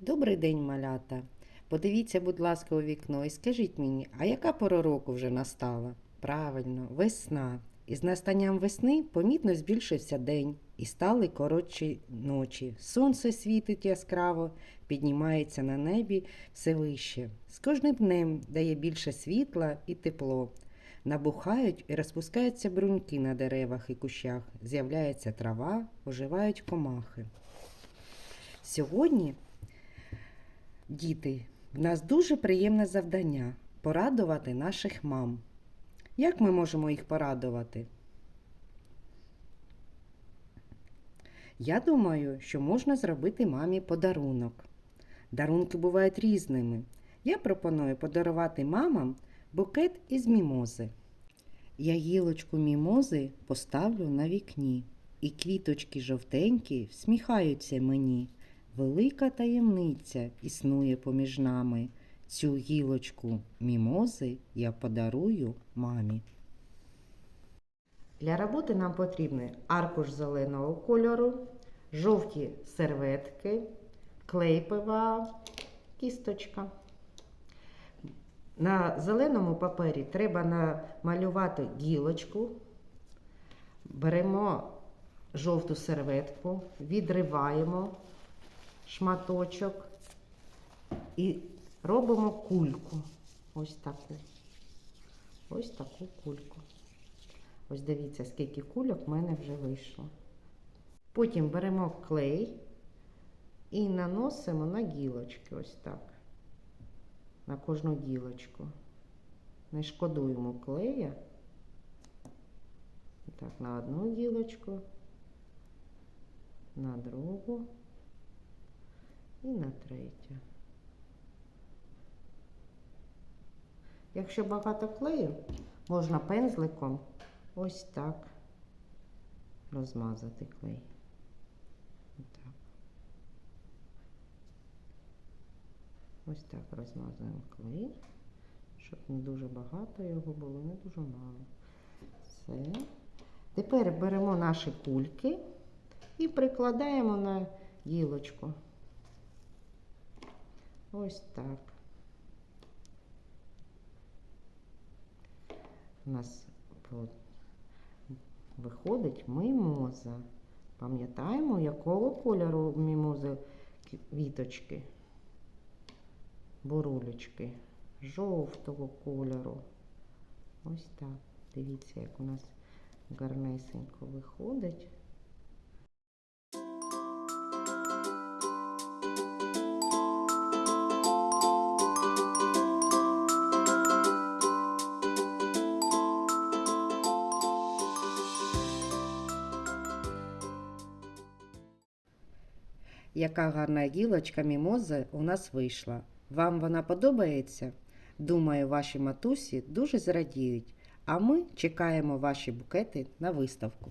Добрий день, малята. Подивіться, будь ласка, у вікно і скажіть мені, а яка пора року вже настала? Правильно, весна. І з настанням весни помітно збільшився день і стали коротші ночі. Сонце світить яскраво, піднімається на небі все вище. З кожним днем дає більше світла і тепло. Набухають і розпускаються бруньки на деревах і кущах, з'являється трава, оживають комахи. Сьогодні Діти, в нас дуже приємне завдання порадувати наших мам. Як ми можемо їх порадувати? Я думаю, що можна зробити мамі подарунок. Дарунки бувають різними. Я пропоную подарувати мамам букет із мімози. Я гілочку мімози поставлю на вікні, і квіточки жовтенькі всміхаються мені. Велика таємниця існує поміж нами. Цю гілочку мімози я подарую мамі. Для роботи нам потрібен аркуш зеленого кольору, жовті серветки, клей ПВА, кісточка. На зеленому папері треба намалювати гілочку. Беремо жовту серветку, відриваємо шматочок і робимо кульку. Ось таку. Ось таку кульку. Ось дивіться, скільки кульок в мене вже вийшло. Потім беремо клей і наносимо на гілочки. Ось так. На кожну гілочку. Не шкодуємо клея. Так, на одну гілочку, на другу і на третю. Якщо багато клею, можна пензликом ось так розмазати клей. Отак. Ось так розмазуємо клей, щоб не дуже багато його було, не дуже мало. Все. Тепер беремо наші кульки і прикладаємо на гілочку. Ось так. У нас виходить мимоза. Пам'ятаємо, якого кольору мімози квіточки? Бурулечки. Жовтого кольору. Ось так. Дивіться, як у нас гарнесенько виходить. Яка гарна гілочка мімози у нас вийшла. Вам вона подобається? Думаю, ваші матусі дуже зрадіють, а ми чекаємо ваші букети на виставку.